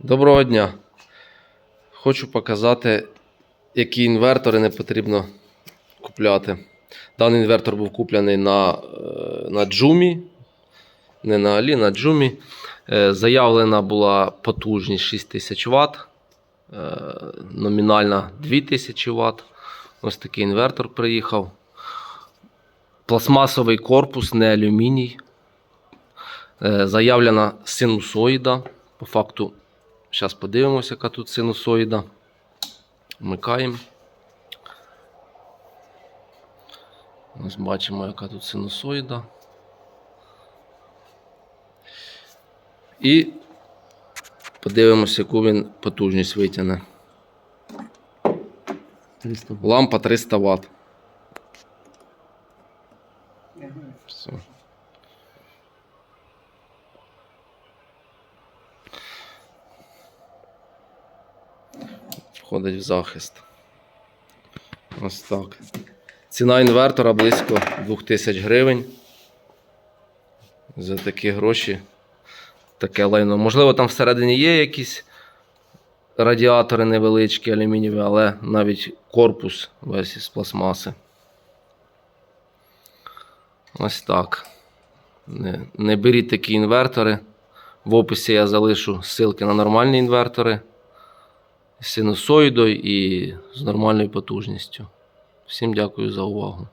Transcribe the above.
Доброго дня. Хочу показати, які інвертори не потрібно купляти. Даний інвертор був куплений на, е, на Джумі. Не на Алі, на Джумі. Е, Заявлена була потужність 6000 Вт. е, Номінальна 2000 Вт. Ось такий інвертор приїхав. Пластмасовий корпус, не алюміній. Заявлена синусоїда. По факту, зараз подивимося, яка тут синусоїда. Вмикаємо. Ось бачимо, яка тут синусоїда. І подивимося, яку він потужність витягне. 300 Лампа 300 Вт. Все. Входить в захист. Ось так. Ціна інвертора близько 2000 гривень. За такі гроші. Таке лайно. Можливо, там всередині є якісь радіатори невеличкі, алюмінієві, але навіть корпус весь із пластмаси. Ось так. Не, не беріть такі інвертори. В описі я залишу ссылки на нормальні інвертори синусоїдою і з нормальною потужністю. Всім дякую за увагу.